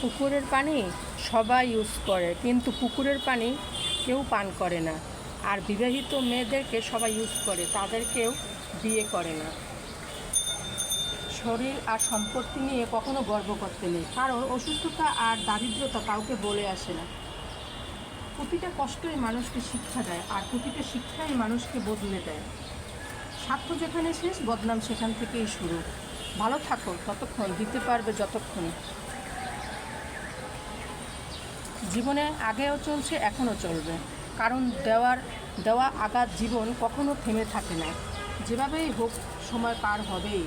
পুকুরের পানি সবাই ইউজ করে, কিন্তু পুকুরের পানি কেউ পান করে না। আর বিবাহিত মেয়েদেরকে সবাই ইউজ করে, তাদেরকেও বিয়ে করে না। শরীর আর সম্পত্তি নিয়ে কখনো গর্ব করতে নেই, কারণ অসুস্থতা আর দারিদ্রতা কাউকে বলে আসে না। প্রতিটা কষ্টই মানুষকে শিক্ষা দেয়, আর প্রতিটা শিক্ষাই মানুষকে বদলে দেয়। স্বার্থ যেখানে শেষ, বদনাম সেখান থেকেই শুরু। ভালো থাকো, ততক্ষণ দিতে পারবে যতক্ষণ। জীবনে আগেও চলছে, এখনও চলবে। কারণ দেওয়ার, দেওয়া আঘাত জীবন কখনো থেমে থাকে না। যেভাবেই হোক, সময় পার হবেই।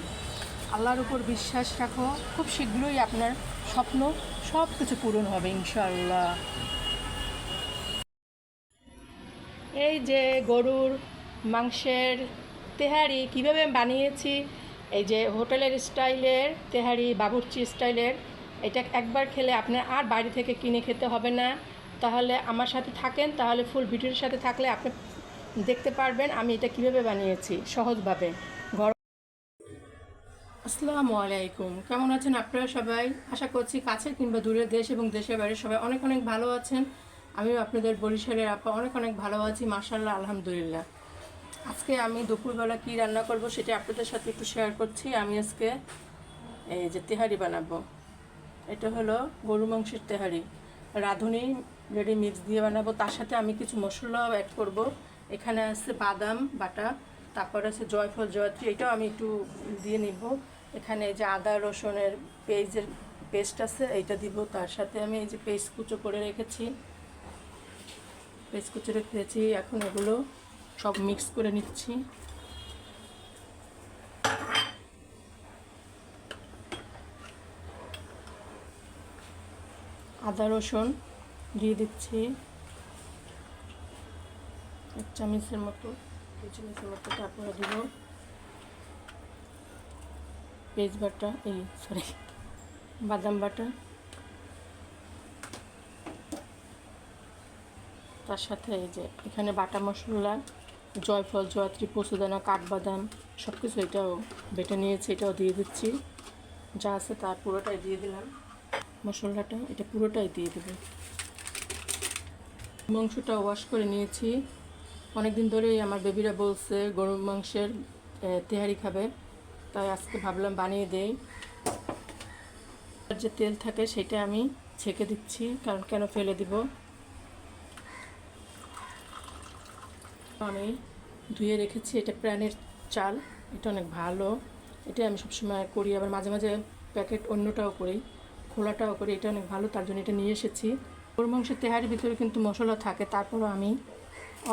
আল্লাহর উপর বিশ্বাস রাখো, খুব শীঘ্রই আপনার স্বপ্ন সব কিছু পূরণ হবে ইনশাল্লাহ এই যে গরুর, মাংসের তেহারি কীভাবে বানিয়েছি, এই যে হোটেলের স্টাইলের তেহারি, বাবুর্চি স্টাইলের এটা একবার খেলে আপনার আর বাইরে থেকে কিনে খেতে হবে না। তাহলে আমার সাথে থাকেন, তাহলে ফুল ভিডিওর সাথে থাকলে আপনি দেখতে পারবেন আমি এটা কীভাবে বানিয়েছি সহজভাবে। ঘর আসসালামু আলাইকুম। কেমন আছেন আপনারা সবাই? আশা করছি কাছে কিংবা দূরের দেশ এবং দেশের বাইরে সবাই অনেক অনেক ভালো আছেন। আমিও আপনাদের বরিশালের আপা অনেক অনেক ভালো আছি মার্শাল্লাহ আলহামদুলিল্লাহ। আজকে আমি দুপুরবেলা কি রান্না করব সেটা আপনাদের সাথে একটু শেয়ার করছি। আমি আজকে এই যে তেহারি বানাবো। এটা হলো গরু মাংসের তেহারি। রাঁধুনি রেডি মিক্স দিয়ে বানাবো। তার সাথে আমি কিছু মশলাও অ্যাড করব। এখানে আছে বাদাম বাটা, তারপর আছে জয়ফল, জয়ত্রী, এটাও আমি একটু দিয়ে নিব। এখানে এই যে আদা, রসুনের পেঁয়াজের পেস্ট আছে, এইটা দিব। তার সাথে আমি এই যে পেস্ট কুচো করে রেখেছি। পেস্ট কুচো রেখেছি, এখন এগুলো সব মিক্স করে নিচ্ছি। আদা রসুন দিয়ে দিচ্ছি। এক চামচের মতো, দু চামচের মতো তারপরে দিব। পেঁয়াজ বাটা, এই সরি বাদাম বাটা। তার সাথে এই যে, এখানে বাটা মশলা, জয়ফল, জয়ত্রী, পশুদানা, কাঠবাদাম সব কিছু এটাও বেটে নিয়েছি, এটাও দিয়ে দিচ্ছি। যা আছে তার পুরোটাই দিয়ে দিলাম। মশলাটা, এটা পুরোটাই দিয়ে দেবো। মাংসটা ওয়াশ করে নিয়েছি। অনেক দিন ধরেই আমার বেবিরা বলছে, গরুর মাংসের তেহারি খাবে। তাই আজকে ভাবলাম বানিয়ে দেই। যে তেল থাকে সেটা আমি ছেঁকে দিচ্ছি, কারণ কেন ফেলে দিব? আমি ধুয়ে রেখেছি, এটা প্রাণের চাল। এটা অনেক ভালো। এটা আমি সবসময় করি, আবার মাঝে মাঝে প্যাকেট অন্যটাও করি। খোলাটাও করে এটা অনেক ভালো, তার জন্য এটা নিয়ে এসেছি। গরু মাংসের তেহারির ভিতরে কিন্তু মশলা থাকে, তারপরও আমি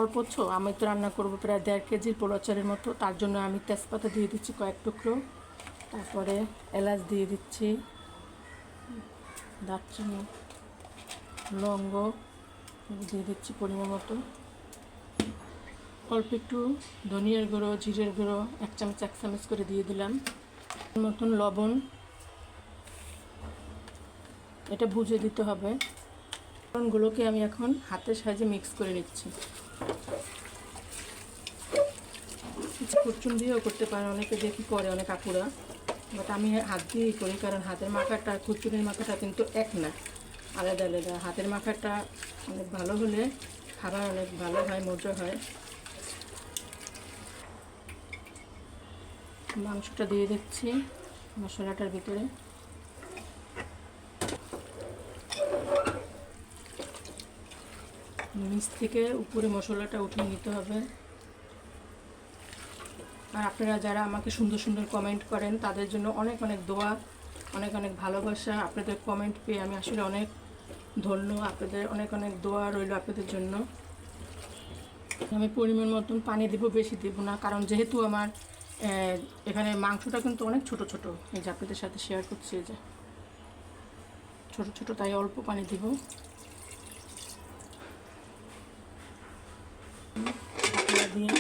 অল্প ছো, আমি তো রান্না করব প্রায় দেড় কেজির পোলাচারের মতো, তার জন্য আমি তেজপাতা দিয়ে দিচ্ছি কয়েক টুকরো। তারপরে এলাচ দিয়ে দিচ্ছি, দারচিনি, লবঙ্গ দিয়ে দিচ্ছি পরিমাণ মতো। অল্প একটু ধনিয়ার গুঁড়ো, জিরের গুঁড়ো, এক চামচ এক চামচ করে দিয়ে দিলাম। মতন লবণ এটা বুঝে দিতে হবে। ফোড়নগুলোকে আমি এখন হাতের সাহায্যে মিক্স করে নিচ্ছি। কুচুন দিয়েও করতে পারে, অনেকে দেখি করে, অনেক আপুরা। বাট আমি হাত দিয়েই করি, কারণ হাতের মাখাটা কুচুরির মাখাটা কিন্তু এক না, আলাদা আলাদা। হাতের মাখাটা অনেক ভালো হলে খাবার অনেক ভালো হয়, মজা হয়। মাংসটা দিয়ে দিচ্ছি মশলাটার ভিতরে। নিচ থেকে উপরে মশলাটা উঠিয়ে নিতে হবে। আর আপনারা যারা আমাকে সুন্দর সুন্দর কমেন্ট করেন, তাদের জন্য অনেক অনেক দোয়া, অনেক অনেক ভালোবাসা। আপনাদের কমেন্ট পেয়ে আমি আসলে অনেক ধন্য। আপনাদের অনেক অনেক দোয়া রইল আপনাদের জন্য। আমি পরিমাণ মতন পানি দিব, বেশি দিব না। কারণ যেহেতু আমার এখানে মাংসটা কিন্তু অনেক ছোট ছোট। এই যে আপনাদের সাথে শেয়ার করছি, এই যে ছোট ছোট, তাই অল্প পানি দিব ঢাকনা দিয়ে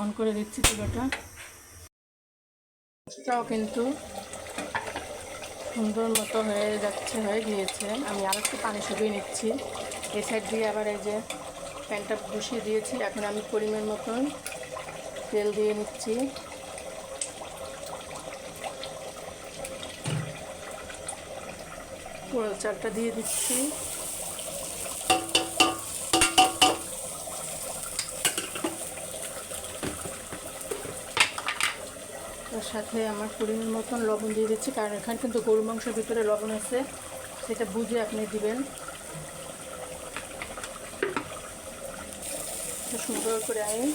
অন করে দিচ্ছি চুলাটা মাংসটাও কিন্তু সুন্দর মতো হয়ে যাচ্ছে, হয়ে গিয়েছে। আমি আর একটু পানি শুকিয়ে নিচ্ছি। এই সাইড দিয়ে আবার এই যে প্যানটা বসিয়ে দিয়েছি। এখন আমি পরিমাণ মতন তেল দিয়ে নিচ্ছি। চালটা দিয়ে দিচ্ছি। সাথে আমার পরিমাণ মতন লবণ দিয়ে দিচ্ছি, কারণ এখানে কিন্তু গরু মাংসের ভিতরে লবণ আছে, সেটা বুঝে আপনি দিবেন। সুন্দর করে আমি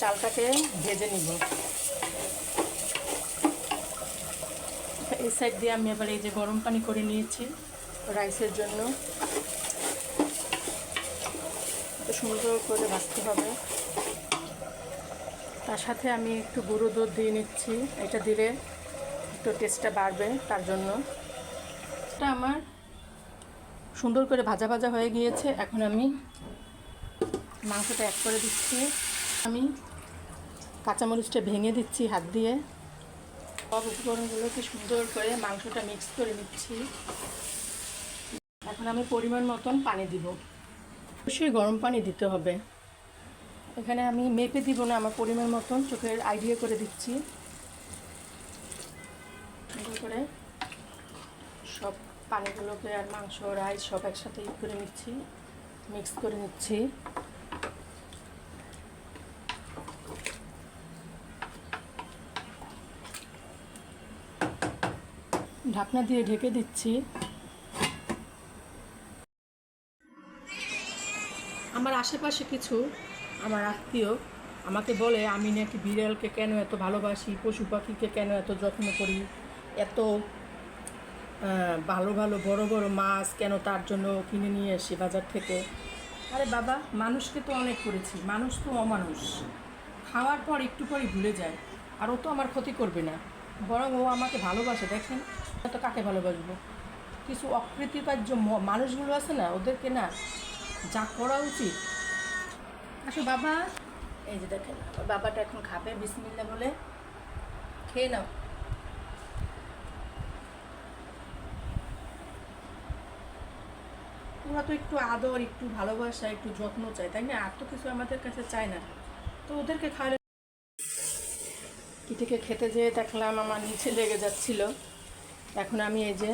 চালটাকে ভেজে নিব। এই সাইড দিয়ে আমি এবার এই যে গরম পানি করে নিয়েছি রাইসের জন্য। সুন্দর করে ভাজতে হবে। তার সাথে আমি একটু গুঁড়ো দুধ দিয়ে নিচ্ছি। এটা দিলে একটু টেস্টটা বাড়বে, তার জন্য। এটা আমার সুন্দর করে ভাজা ভাজা হয়ে গিয়েছে। এখন আমি মাংসটা অ্যাড করে দিচ্ছি। আমি কাঁচামরিচটা ভেঙে দিচ্ছি হাত দিয়ে। সব উপকরণগুলোকে সুন্দর করে মাংসটা মিক্স করে নিচ্ছি। এখন আমি পরিমাণ মতন পানি দিব। অবশ্যই গরম পানি দিতে হবে। এখানে আমি মেপে দিব না, আমার পরিমাণ মতন চোখের আইডিয়া করে দিচ্ছি। করে সব পানিগুলোকে আর মাংস, রাইস সব একসাথে ই করে নিচ্ছি মিক্স করে নিচ্ছি। ঢাকনা দিয়ে ঢেকে দিচ্ছি। আমার আশেপাশে কিছু আমার আত্মীয় আমাকে বলে, আমি নাকি বিড়ালকে কেন এত ভালোবাসি? পশু পাখিকে কেন এত যত্ন করি? এত ভালো ভালো, বড় বড় মাছ কেন তার জন্য কিনে নিয়ে আসি বাজার থেকে? আরে বাবা, মানুষকে তো অনেক করেছি। মানুষ তো অমানুষ। খাওয়ার পর একটু পরই ভুলে যায়। আর ও তো আমার ক্ষতি করবে না। বরং ও আমাকে ভালোবাসে, দেখেন। তো কাকে ভালোবাসবো? কিছু অকৃতিকার্য মানুষগুলো আছে না, ওদেরকে না যা করা উচিত আসো বাবা। এই যে দেখেন বাবাটা এখন খাবে বিসমিল্লা বলে। খেয়ে নাও। ওরা তো একটু আদর, একটু ভালোবাসা, একটু যত্ন চায়, তাই না? আর তো কিছু আমাদের কাছে চায় না। তো ওদেরকে খাওয়ালে কিটিকে খেতে যেয়ে দেখলাম আমার নিচে লেগে যাচ্ছিল। এখন আমি এই যে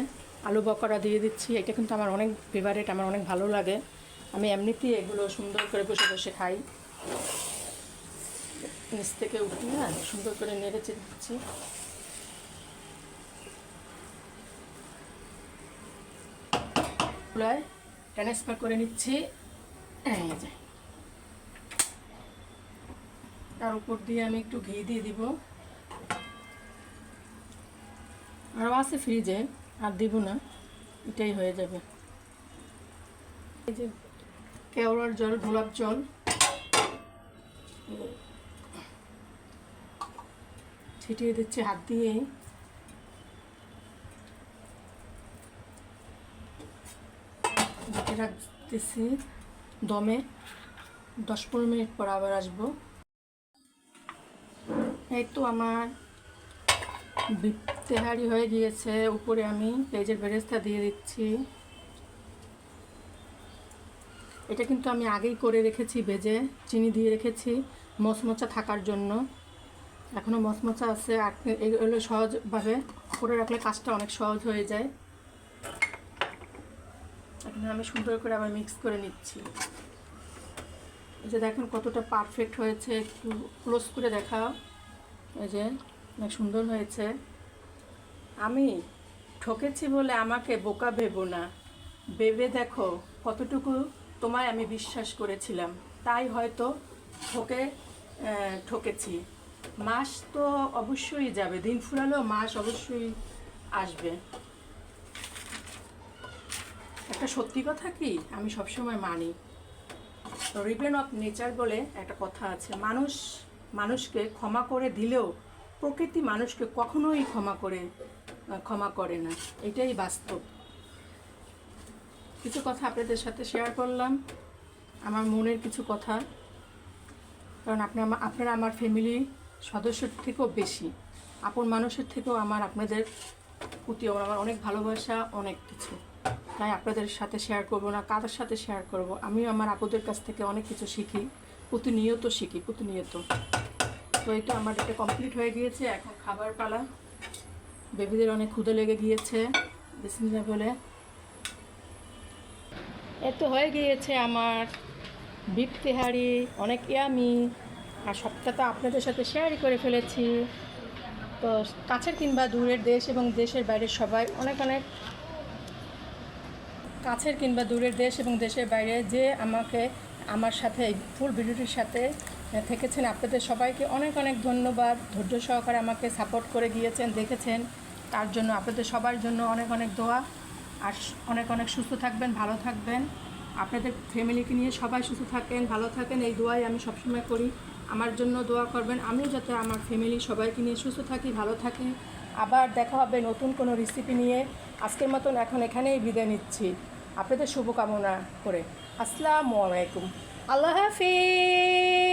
আলু বকরা দিয়ে দিচ্ছি, এটা কিন্তু আমার অনেক ফেভারিট আমার অনেক ভালো লাগে। এমনিতেই এগুলো সুন্দর করে বসে বসে খাই। নিচ থেকে উঠি না সুন্দর করে নেড়ে দিচ্ছি। ট্রান্সফার করে নিচ্ছি। তার উপর দিয়ে আমি একটু ঘি দিয়ে দিব। আরও আছে ফ্রিজে আর দিব না, এটাই হয়ে যাবে। এই যে কেওড়ার জল, গোলাপ জল। ছিটিয়ে দিচ্ছে হাত দিয়ে। ঢেকে রাখতেছি দমে। দশ পনেরো মিনিট পর আবার আসব। এই তো আমার তেহারি হয়ে গিয়েছে। উপরে আমি পেঁয়াজের বেরেস্তা দিয়ে দিচ্ছি। এটা কিন্তু আমি আগেই করে রেখেছি ভেজে চিনি দিয়ে রেখেছি মচমচা থাকার জন্য। এখনও মচমচা আছে আর এগুলো সহজভাবে করে রাখলে কাজটা অনেক সহজ হয়ে যায়। এখন আমি সুন্দর করে আবার মিক্স করে নিচ্ছি। এই যে দেখেন কতটা পারফেক্ট হয়েছে, একটু ক্লোজ করে দেখাও। এই যে অনেক সুন্দর হয়েছে। আমি ঠকেছি বলে আমাকে বোকা ভেবো না। ভেবে দেখো কতটুকু তোমায় আমি বিশ্বাস করেছিলাম। তাই হয়তো ঠকে ঠকেছি। মাস তো অবশ্যই যাবে, দিন ফুরালেও মাস অবশ্যই আসবে। একটা সত্যি কথা কি? আমি সবসময় মানি। রিবেন অফ নেচার বলে একটা কথা আছে, মানুষ মানুষকে ক্ষমা করে দিলেও প্রকৃতি মানুষকে কখনোই ক্ষমা করে ক্ষমা করে না। এটাই বাস্তব। কিছু কথা আপনাদের সাথে শেয়ার করলাম, আমার মনের কিছু কথা। কারণ আপনি আমা- আপনারা আমার ফ্যামিলি সদস্যের থেকেও বেশি। আপন মানুষের থেকেও আমার আপনাদের প্রতি আমার অনেক ভালোবাসা, অনেক কিছু। তাই আপনাদের সাথে শেয়ার করব না কাদের সাথে শেয়ার করব। আমিও আমার আপুদের কাছ থেকে অনেক কিছু শিখি, প্রতিনিয়ত শিখি, প্রতিনিয়ত। তো তো আমার এটা কমপ্লিট হয়ে গিয়েছে। এখন খাবার পালা। বেবিদের অনেক ক্ষুদে লেগে গিয়েছে বলে। এত হয়ে গিয়েছে আমার বিপ অনেক ইয়ামি, আর সবটা তো আপনাদের সাথে শেয়ারই করে ফেলেছি। তো কাছের কিংবা দূরের দেশ এবং দেশের বাইরের সবাই, অনেক অনেক কাছের কিংবা দূরের দেশ এবং দেশের বাইরে যে আমাকে, আমার সাথে, এই ফুল ভিডিওটির সাথে থেকেছেন, আপনাদের সবাইকে অনেক অনেক ধন্যবাদ। ধৈর্য সহকারে আমাকে সাপোর্ট করে গিয়েছেন, দেখেছেন। তার জন্য আপনাদের সবার জন্য অনেক অনেক দোয়া। আর অনেক অনেক সুস্থ থাকবেন, ভালো থাকবেন। আপনাদের ফ্যামিলিকে নিয়ে সবাই সুস্থ থাকেন, ভালো থাকেন। এই দোয়াই আমি সবসময় করি। আমার জন্য দোয়া করবেন। আমিও যাতে আমার ফ্যামিলি সবাইকে নিয়ে সুস্থ থাকি, ভালো থাকি। আবার দেখা হবে নতুন কোনো রেসিপি নিয়ে। আজকের মতন এখন এখানেই বিদায় নিচ্ছি। আপনাদের শুভকামনা করে। আসসালামু আলাইকুম। আল্লাহ হাফিজ।